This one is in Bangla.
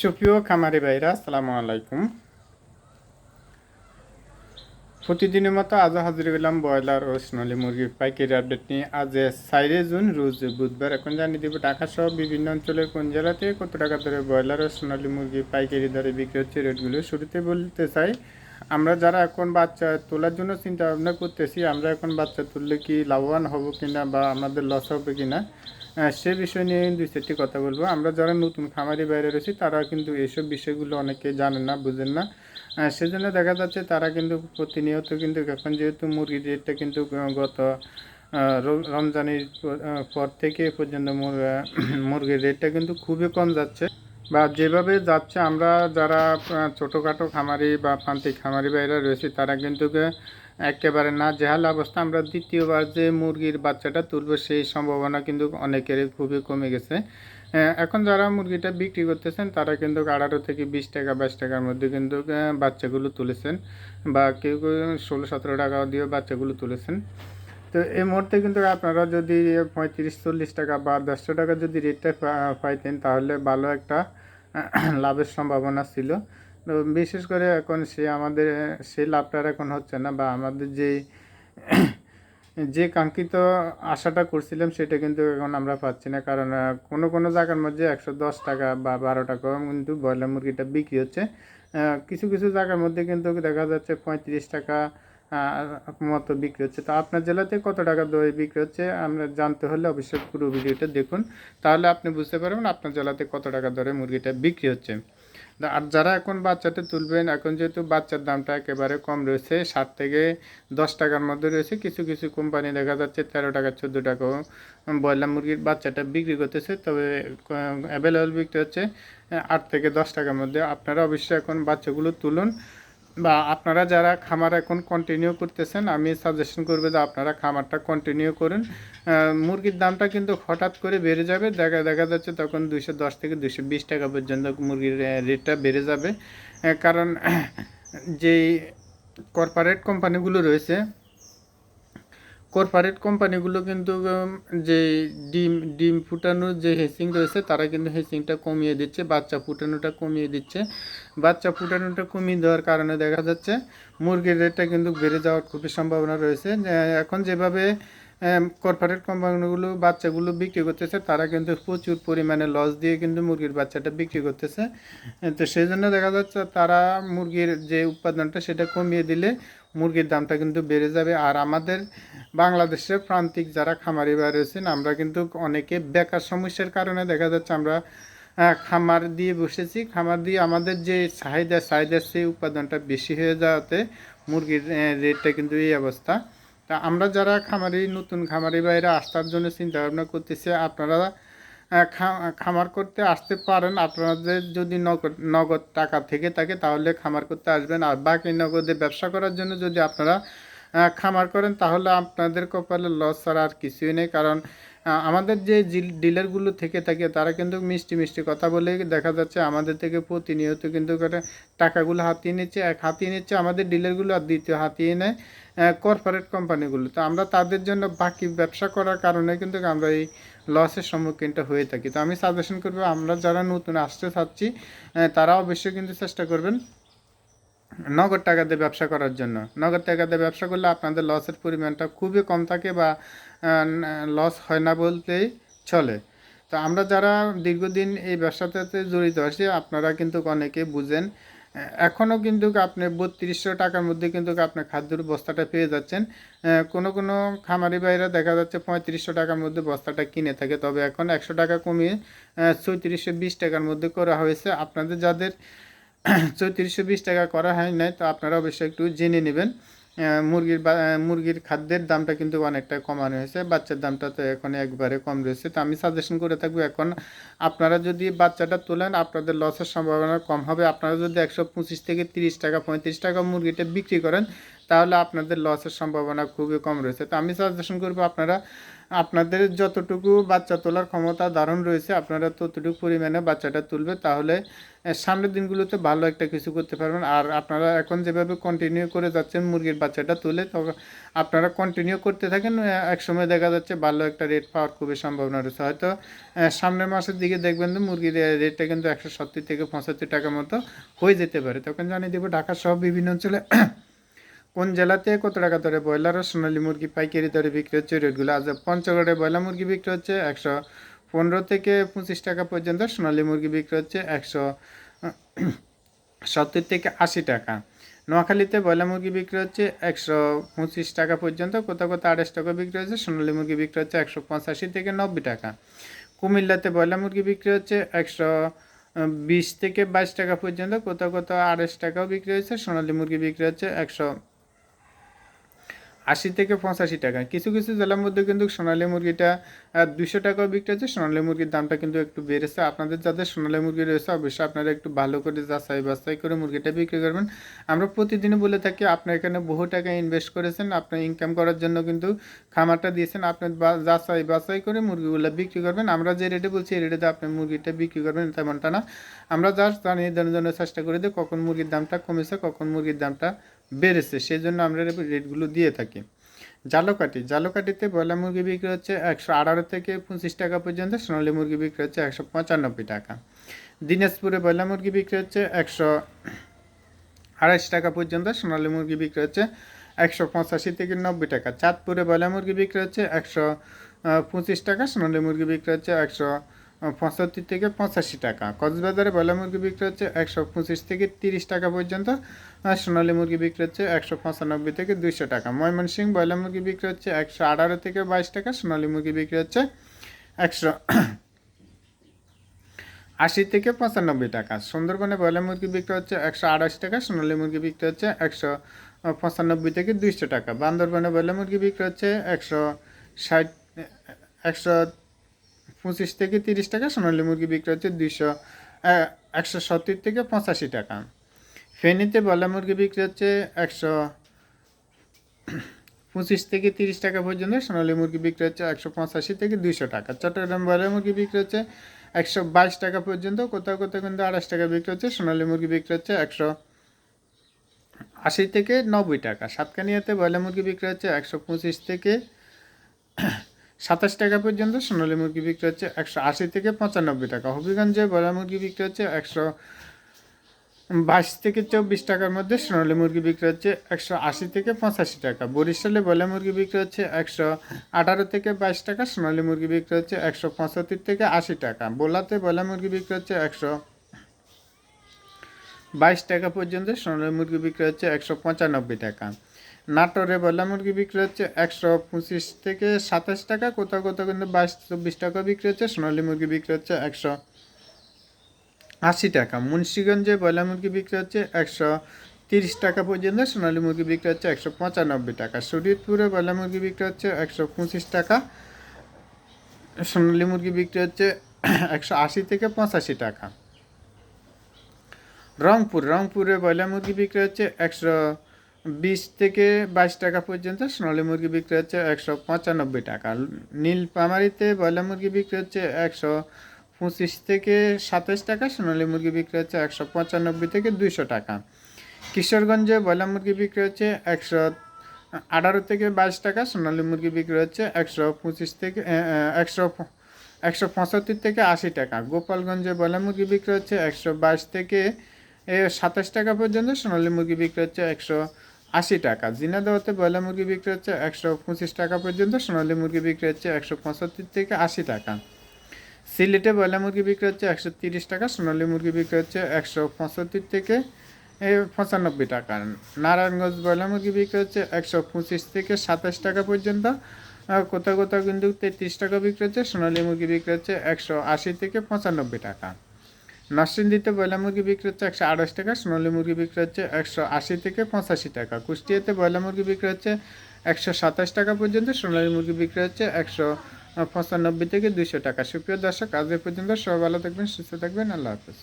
সুপ্রিয় খামারি ভাইরা, আসসালামু আলাইকুম। প্রতিদিনের মতো আজ হাজির হলাম ব্রয়লার ও সোনালী মুরগির পাইকারি আপডেট নিয়ে। আজ সাইরে জুন, রোজ বুধবার। এখন জানিয়ে দেবো ঢাকা সহ বিভিন্ন অঞ্চলের কোন জেলাতে কত টাকা ধরে ব্রয়লার ও সোনালী মুরগি পাইকারি দরে বিক্রি হচ্ছে রেটগুলো শুরুতে বলতে চাই। আমরা যারা এখন বাচ্চা তোলার জন্য চিন্তা ভাবনা করতেছি, আমরা এখন বাচ্চা তুললে কি লাভবান হব কিনা বা আমাদের লস হবে কিনা সে বিষয় নিয়ে দুই চারটি কথা বলব। আমরা যারা নতুন খামারি বাইরে রয়েছি, তারা কিন্তু এইসব বিষয়গুলো অনেকে জানেন না, বুঝেন না। সেজন্য দেখা যাচ্ছে তারা কিন্তু প্রতিনিয়ত কিন্তু এখন যেহেতু মুরগির রেটটা কিন্তু গত রমজানের পর থেকে পর্যন্ত মুরগির রেটটা কিন্তু খুবই কম যাচ্ছে। বা যেভাবে যাচ্ছে, আমরা যারা ছোটোখাটো খামারি বা প্রান্তিক খামারি বাইরে রয়েছি, তারা কিন্তু একেবারে না। জেহাল অবস্থা আমরা দ্বিতীয়বার যে মুরগির বাচ্চাটা তুলবো সেই সম্ভাবনা কিন্তু অনেকেরই খুবই কমে গেছে। এখন যারা মুরগিটা বিক্রি করতেছেন, তারা কিন্তু আঠারো থেকে বিশ টাকা, বাইশ টাকার মধ্যে কিন্তু বাচ্চাগুলো তুলেছেন বা কেউ কেউ ষোলো, সতেরো টাকা দিয়েও বাচ্চাগুলো তুলেছেন। তো এই মুহূর্তে কিন্তু আপনারা যদি পঁয়ত্রিশ, চল্লিশ টাকা বা দেড়শো টাকা যদি রেটটা পাইতেন, তাহলে ভালো একটা লাভের সম্ভাবনা ছিল। তো বিশেষ করে এখন সে আমাদের সেই লাভটা আর এখন হচ্ছে না বা আমাদের যে যে কাঙ্ক্ষিত আশাটা করছিলাম সেটা কিন্তু এখন আমরা পাচ্ছি না। কারণ কোনো কোনো জায়গার মধ্যে একশো দশ টাকা বা বারো টাকা কিন্তু ব্রয়লার মুরগিটা বিক্রি হচ্ছে। কিছু কিছু জায়গার মধ্যে কিন্তু দেখা যাচ্ছে পঁয়ত্রিশ টাকা মতো বিক্রি হচ্ছে। তো আপনার জেলাতে কত টাকা দই বিক্রি হচ্ছে আমরা জানতে হলে অবশ্যই পুরো ভিডিওটা দেখুন। তাহলে আপনি বুঝতে পারবেন আপনার জেলাতে কত টাকা দরে মুরগিটা বিক্রি হচ্ছে। আর যারা এখন বাচ্চাটা তুলবেন, এখন যেহেতু বাচ্চার দামটা একেবারে কম রয়েছে সাত থেকে দশ টাকার মধ্যে রয়েছে, কিছু কিছু কোম্পানি দেখা যাচ্ছে তেরো টাকা, চোদ্দ টাকাও ব্রয়লার মুরগির বাচ্চাটা বিক্রি করতেছে। তবে অ্যাভেলেবল বিক্রি হচ্ছে আট থেকে দশ টাকার মধ্যে। আপনারা অবশ্যই এখন বাচ্চাগুলো তুলুন। বা আপনারা যারা খামার এখন কন্টিনিউ করতেছেন, আমি সাজেশন করব যে আপনারা খামারটা কন্টিনিউ করুন। মুরগির দামটা কিন্তু হঠাৎ করে বেড়ে যাবে। দেখা দেখা যাচ্ছে তখন দুইশো দশ থেকে দুইশো বিশ টাকা পর্যন্ত মুরগির রেটটা বেড়ে যাবে। কারণ, যেই কর্পোরেট কোম্পানিগুলো রয়েছে কর্পোরেট কোম্পানিগুলো কিন্তু যে ডিম ডিম ফুটানোর যে হেসিং রয়েছে, তারা কিন্তু হেসিংটা কমিয়ে দিচ্ছে, বাচ্চা ফুটানোটা কমিয়ে দিচ্ছে। বাচ্চা ফুটানোটা কমিয়ে দেওয়ার কারণে দেখা যাচ্ছে, মুরগির রেটটা কিন্তু বেড়ে যাওয়ার খুবই সম্ভাবনা রয়েছে। এখন যেভাবে কর্পোরেট কোম্পানিগুলো বাচ্চাগুলো বিক্রি করতেছে, তারা কিন্তু প্রচুর পরিমাণে লস দিয়ে কিন্তু মুরগির বাচ্চাটা বিক্রি করতেছে। তো সেই জন্য দেখা যাচ্ছে, তারা মুরগির যে উৎপাদনটা, সেটা কমিয়ে দিলে মুরগির দামটা কিন্তু বেড়ে যাবে। আর আমাদের বাংলাদেশের প্রান্তিক যারা খামারি বা রয়েছেন, আমরা কিন্তু অনেকে বেকার সমস্যার কারণে দেখা যাচ্ছে আমরা খামার দিয়ে বসেছি। খামার দিয়ে আমাদের যে চাহিদা, চাহিদার সেই উৎপাদনটা বেশি হয়ে যাওয়াতে মুরগির রেটটা কিন্তু এই অবস্থা। তা আমরা যারা খামারি, নতুন খামারি বাইরে আসার জন্য চিন্তা ভাবনা করতেছি, আপনারা খামার করতে আসতে পারেন। আপনাদের যদি নগদ নগদ টাকা থেকে থাকে তাহলে খামার করতে আসবেন। আর বাকি নগদে ব্যবসা করার জন্য যদি আপনারা খামার করেন তাহলে আপনাদের কপালে লস ছাড়া আর কিছুই নেই। কারণ আমাদের যে ডিলারগুলো থেকে থাকে, তারা কিন্তু মিষ্টি মিষ্টি কথা বলে দেখা যাচ্ছে আমাদের থেকে প্রতিনিয়ত কিন্তু টাকাগুলো হাতিয়ে নিচ্ছে। এক হাতিয়ে নিচ্ছে আমাদের ডিলারগুলো আর দ্বিতীয় হাতিয়ে নেয় কর্পোরেট কোম্পানিগুলো তো আমরা তাদের জন্য বাকি ব্যবসা করার কারণে কিন্তু আমরা এই লসের সম্মুখীনটা হয়ে থাকি। তো আমি সাজেশন করব, আমরা যারা নতুন আসতে চাচ্ছি তারা অবশ্যই কিন্তু চেষ্টা করবেন নগদ টাকা দিয়ে ব্যবসা করার জন্য। নগদ টাকা দিয়ে ব্যবসা করলে আপনাদের লসের পরিমাণটা খুবই কম থাকে বা লস হয় না বলতেই চলে। তো আমরা যারা দীর্ঘদিন এই ব্যবসাটাতে জড়িত আছি, আপনারা কিন্তু অনেকে বুঝেন। এখনও কিন্তু আপনি বত্রিশশো টাকার মধ্যে কিন্তু আপনি খাদ্যর বস্তাটা পেয়ে যাচ্ছেন। কোনো কোনো খামারি বাইরা দেখা যাচ্ছে পঁয়ত্রিশশো টাকার মধ্যে বস্তাটা কিনে থাকে। তবে এখন একশো টাকা কমিয়ে চৌত্রিশশো বিশ টাকার মধ্যে করা হয়েছে। আপনাদের যাদের চৌত্রিশশো বিশ টাকা করা হয় নাই, তো আপনারা অবশ্যই একটু জেনে নেবেন। মুরগির মুরগির খাদ্যের দামটা কিন্তু অনেকটা কমানো হয়েছে, বাচ্চার দামটা তো এখন একবারে কম রয়েছে। তো আমি সাজেশন করে থাকব, এখন আপনারা যদি বাচ্চাটা তোলেন, আপনাদের লসের সম্ভাবনা কম হবে। আপনারা যদি একশো পঁচিশ থেকে তিরিশ টাকা, পঁয়ত্রিশ টাকা মুরগিটা বিক্রি করেন তাহলে আপনাদের লসের সম্ভাবনা খুবই কম রয়েছে। তো আমি সাজেশন করব আপনারা, আপনাদের যতটুকু বাচ্চা তোলার ক্ষমতা দারুণ রয়েছে, আপনারা ততটুকু পরিমাণে বাচ্চাটা তুলবে, তাহলে সামনের দিনগুলোতে ভালো একটা কিছু করতে পারবেন। আর আপনারা এখন যেভাবে কন্টিনিউ করে যাচ্ছেন মুরগির বাচ্চাটা তুলে তখন আপনারা কন্টিনিউ করতে থাকেন একসময় দেখা যাচ্ছে ভালো একটা রেট পাওয়ার খুবই সম্ভাবনা রয়েছে। হয়তো সামনের মাসের দিকে দেখবেন যে মুরগির রেটটা কিন্তু একশো সত্তর থেকে পঁচাত্তর টাকার মতো হয়ে যেতে পারে। তখন জানিয়ে দেবো ঢাকা সহ বিভিন্ন অঞ্চলে কোন জেলাতে কত টাকা দরে ব্রয়লার ও সোনালী মুরগি পাইকারি দরে বিক্রি হচ্ছে? রেটগুলো আজ পঞ্চগড়ে ব্রয়লার মুরগি বিক্রি হচ্ছে একশো পনেরো থেকে পঁচিশ টাকা পর্যন্ত, সোনালী মুরগি বিক্রি হচ্ছে একশো সত্তর থেকে আশি টাকা। নোয়াখালীতে ব্রয়লার মুরগি বিক্রি হচ্ছে একশো পঁচিশ টাকা পর্যন্ত, কোথাও কোথাও আড়াইশ টাকা বিক্রি হচ্ছে, সোনালী মুরগি বিক্রি হচ্ছে একশো পঁচাশি থেকে নব্বই টাকা। কুমিল্লাতে ব্রয়লার মুরগি বিক্রি হচ্ছে একশো বিশ থেকে বাইশ টাকা পর্যন্ত, কোথাও কোথাও আড়াইশ টাকাও বিক্রি হচ্ছে, সোনালী মুরগি বিক্রি হচ্ছে একশো আশি থেকে পঁচাশি টাকা। কিছু কিছু জেলার মধ্যে কিন্তু সোনালী মুরগিটা দুশো টাকাও বিক্রি হচ্ছে। সোনালী মুরগির দামটা কিন্তু একটু বেড়েছে। আপনাদের যাদের সোনালী মুরগি রয়েছে, অবশ্যই আপনারা একটু ভালো করে যাচাই বাছাই করে মুরগিটা বিক্রি করবেন। আমরা প্রতিদিনই বলে থাকি আপনি এখানে বহু টাকা ইনভেস্ট করেছেন। আপনি ইনকাম করার জন্য কিন্তু খামারটা দিয়েছেন। আপনি যাচাই বাছাই করে মুরগিগুলো বিক্রি করবেন। আমরা যে রেটে বলছি, এই রেটে আপনি মুরগিটা বিক্রি করবেন, তেমনটা না। আমরা জাস্ট জানিয়ে জন্য চেষ্টা করে দিই কখন মুরগির দামটা কমেছে, কখন মুরগির দামটা বেড়েছে সেই জন্য আমরা রেটগুলো দিয়ে থাকি। জালকাটি, জালকাটিতে ব্রয়লার মুরগি বিক্রি হচ্ছে একশো আঠারো থেকে পঁচিশ টাকা পর্যন্ত, সোনালী মুরগি বিক্রি হচ্ছে একশো পঁচানব্বই টাকা। দিনাজপুরে ব্রয়লার মুরগি বিক্রি হচ্ছে একশো আড়াইশ টাকা পর্যন্ত, সোনালী মুরগি বিক্রি হচ্ছে একশো পঁচাশি থেকে নব্বই টাকা। চাঁদপুরে ব্রয়লার মুরগি বিক্রি হচ্ছে একশো পঁচিশ টাকা, সোনালী মুরগি বিক্রি হচ্ছে একশো পঁচাত্তর থেকে পঁচাশি টাকা। কক্সবাজারে ব্রয়লার মুরগি বিক্রি হচ্ছে একশো পঁচিশ থেকে তিরিশ টাকা পর্যন্ত সোনালী মুরগি বিক্রি হচ্ছে একশো পঁচানব্বই থেকে দুইশো টাকা। ময়মনসিংহ ব্রয়লার মুরগি বিক্রি হচ্ছে একশো আঠারো থেকে বাইশ টাকা, সোনালী মুরগি বিক্রি হচ্ছে একশো আশি থেকে পঁচানব্বই টাকা। সুন্দরবনে ব্রয়লার মুরগি বিক্রি হচ্ছে একশো আড়াইশ টাকা, সোনালী মুরগি বিক্রি হচ্ছে একশো পঁচানব্বই থেকে দুইশো টাকা। বান্দরবনে ব্রয়লার মুরগি বিক্রি হচ্ছে একশো ষাট, একশো পঁচিশ থেকে তিরিশ টাকা, সোনালী মুরগি বিক্রি হচ্ছে দুইশো একশো সত্তর থেকে পঁচাশি টাকা। ফেনীতে ব্রয়লার মুরগি বিক্রি হচ্ছে একশো পঁচিশ থেকে তিরিশ টাকা পর্যন্ত, সোনালী মুরগি বিক্রি হচ্ছে একশো পঁচাশি থেকে দুইশো টাকা। চট্টগ্রাম ব্রয়লার মুরগি বিক্রি হচ্ছে একশো বাইশ টাকা পর্যন্ত, কোথাও কোথাও কিন্তু আড়াইশ টাকা বিক্রি হচ্ছে, সোনালী মুরগি বিক্রি হচ্ছে একশো আশি থেকে নব্বই টাকা। সাতকানিয়াতে ব্রয়লার মুরগি বিক্রি হচ্ছে একশো পঁচিশ থেকে সাতাশ টাকা পর্যন্ত, সোনালী মুরগি বিক্রি হচ্ছে একশো আশি থেকে পঁচানব্বই টাকা। হবিগঞ্জে ব্রয়লার মুরগি বিক্রি হচ্ছে একশো বাইশ থেকে চব্বিশ টাকার মধ্যে, সোনালী মুরগি বিক্রি হচ্ছে একশো আশি থেকে পঁচাশি টাকা। বরিশালে ব্রয়লার মুরগি বিক্রি হচ্ছে একশো আঠারো থেকে বাইশ টাকা, সোনালী মুরগি বিক্রি হচ্ছে একশো পঁচাত্তর থেকে আশি টাকা। বোলাতে ব্রয়লার মুরগি বিক্রি হচ্ছে একশো বাইশ টাকা পর্যন্ত, সোনালী মুরগি বিক্রি হচ্ছে একশো পঁচানব্বই টাকা। নাটোরে ব্রয়লার মুরগি বিক্রি হচ্ছে একশো পঁচিশ থেকে সাতাশ টাকা, কোথাও কোথাও কিন্তু বাইশ চব্বিশ টাকা বিক্রি হচ্ছে, সোনালী মুরগি বিক্রি হচ্ছে একশো আশি টাকা। মুন্সিগঞ্জে ব্রয়লার মুরগি বিক্রি হচ্ছে একশো তিরিশ টাকা পর্যন্ত, সোনালী মুরগি বিক্রি হচ্ছে একশো পঁচানব্বই টাকা। শরীয়তপুরে ব্রয়লার মুরগি বিক্রি হচ্ছে একশো পঁচিশ টাকা, সোনালী মুরগি বিক্রি হচ্ছে একশো আশি থেকে পঁচাশি টাকা। রংপুর, রংপুরে ব্রয়লার মুরগি বিক্রি হচ্ছে একশো বিশ থেকে বাইশ টাকা পর্যন্ত সোনালী মুরগি বিক্রি হচ্ছে একশো পঁচানব্বই টাকা। নীলপামারিতে ব্রয়লার মুরগি বিক্রি হচ্ছে একশো পঁচিশ থেকে সাতাশ টাকা, সোনালী মুরগি বিক্রি হচ্ছে একশো পঁচানব্বই থেকে দুইশো টাকা। কিশোরগঞ্জে ব্রয়লার মুরগি বিক্রি হচ্ছে একশো আঠারো থেকে বাইশ টাকা, সোনালী মুরগি বিক্রি হচ্ছে একশো পঁচিশ থেকে একশো একশো পঁচাত্তর থেকে আশি টাকা। গোপালগঞ্জে ব্রয়লার মুরগি বিক্রি হচ্ছে একশো বাইশ থেকে সাতাশ টাকা পর্যন্ত, সোনালী মুরগি বিক্রি হচ্ছে একশো আশি টাকা। জিনাদাওয়াতে ব্রয়লার মুরগি বিক্রি হচ্ছে একশো পঁচিশ টাকা পর্যন্ত, সোনালী মুরগি বিক্রি হচ্ছে একশো পঁচাত্তর থেকে আশি টাকা। সিলেটে ব্রয়লার মুরগি বিক্রি হচ্ছে একশো তিরিশ টাকা, সোনালী মুরগি বিক্রি হচ্ছে একশো পঁচাত্তর থেকে পঁচানব্বই টাকা। নারায়ণগঞ্জ ব্রয়লার মুরগি বিক্রি হচ্ছে একশো পঁচিশ থেকে সাতাশ টাকা পর্যন্ত কোথাও কোথাও কিন্তু তেত্রিশ টাকা বিক্রি হচ্ছে, সোনালী মুরগি বিক্রি হচ্ছে একশো আশি থেকে পঁচানব্বই টাকা। নরসিংদীতে ব্রয়লার মুরগি বিক্রি হচ্ছে একশো আড়াইশ টাকা, সোনালী মুরগি বিক্রি হচ্ছে একশো আশি থেকে পঁচাশি টাকা। কুষ্টিয়াতে ব্রয়লার মুরগি বিক্রি হচ্ছে একশো সাতাশ টাকা পর্যন্ত, সোনালী মুরগি বিক্রি হচ্ছে একশো পঁচানব্বই থেকে দুশো টাকা। সুপ্রিয় দর্শক, আজ পর্যন্ত সবাই ভালো থাকবেন, সুস্থ থাকবেন, আল্লাহ হাফিজ।